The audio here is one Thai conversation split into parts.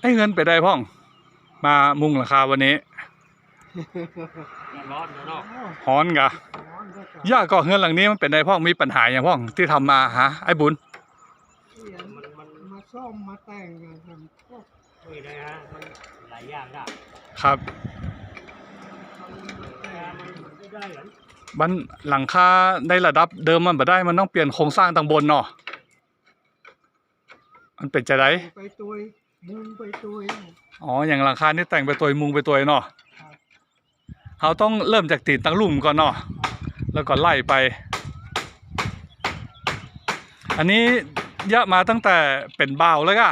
ไอ้เงินไปได้พ่อง มามุงหลังคาวันนี้ร้อนเนาะฮ้อนกะย่าก็เฮือนหลังนี้มันเป็นไดพ่องมีปัญหาอย่างพ่องที่ทำมาฮะไอ้บุญมันมันมาซ่อมมาแต่งกันทำพวกไม่ได้ฮะมันหลายอย่างได้ครับแต่มันไม่ได้หรอมันหลังคาในระดับเดิมมันบ่ได้มันต้องเปลี่ยนโครงสร้างต่างบนเนาะมันเป็นจะไดไปตัว มุงไปตัวอ๋ออย่างหลังคานี่แต่งไปตัวมุงไปตัวเนาะเราต้องเริ่มจากตีนตั้งลุ่มก่อนเนาะแล้วก็ไล่ไป อันนี้ยะมาตั้งแต่เป็นบ่าวแล้วก็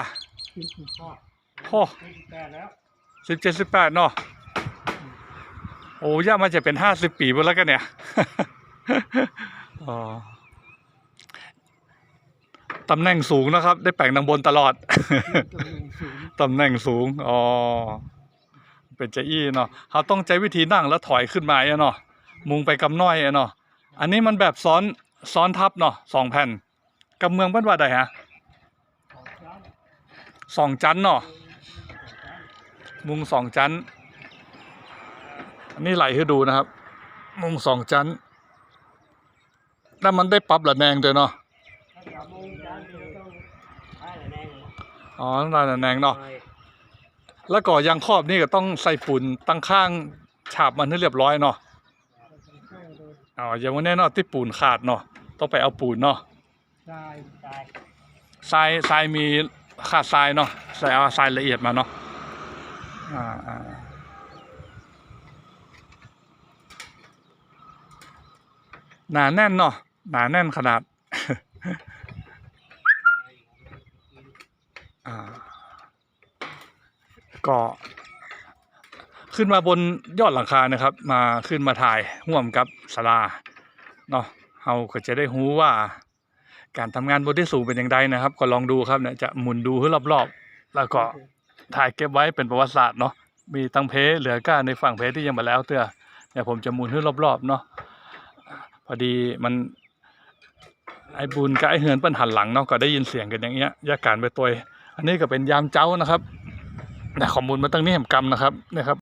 โอ้แต่แล้วสิบเจ็ดสิบแปดเนาะโอ้ย่ามาจะเป็นห้าสิบปีหมดแล้วกันเนี่ย อ๋อ ตำแหน่งสูงนะครับ ได้แปลงดังบนตลอด ตำแหน่งสูงตำแหน่งสูงอ๋อ เป็นเจอี้เนาะเขาต้องใช้วิธีนั่งแล้วถอยขึ้นมาอะเนาะ มุงไปกำน้อยอะเนาะ อันนี้มันแบบซ้อนซ้อนทับเนาะสองแผ่นกำเมืองบ้านว่าใดฮะสองจันเนาะ มุงสองจัน อันนี้ไหลให้ดูนะครับ มุงสองจันแล้วมันได้ปรับระแนงด้วยเนาะถ้า อ๋อได้ระแนงเนาะแล้วก็ยางครอบนี่ก็ต้องใส่ปูนตั้งข้างฉาบมันให้เรียบร้อยเนาะใช่เลยอ๋ออย่างวันนี้เนาะที่ปูนขาดเนาะต้องไปเอาปูนเนาะได้ได้ทรายทรายมีขาดทรายเนาะใส่เอาทรายละเอียดมาเนาะอ่าอ่าหนาแน่นเนาะหนาแน่นขนาด อ่า ก็ ขึ้นมาบนยอดหลังคานะครับ มาขึ้นมาถ่ายห่วมกับศาลาเนาะเฮาก็จะได้รู้ว่า การทำงานบนที่สูงเป็นอย่างไรนะครับ ก็ลองดูครับเนี่ยจะหมุนดูให้รอบๆ แล้วก็ถ่ายเก็บไว้เป็นประวัติศาสตร์เนาะมีตั้งเพเหลือก้าในฝั่งเพที่ยังมาแล้วเตื้อเนี่ยผมจะหมุนให้รอบๆเนาะพอดีมันไอ้บุญกับไอ้เหือนปิ้นหันหลังเนาะก็ได้ยินเสียงกันอย่างเงี้ยยาการไปตัวอันนี้ก็เป็นยามเจ้านะครับ เนี่ยข้อมูลมาตั้งนี้แหมกรรมนะครับนะครับ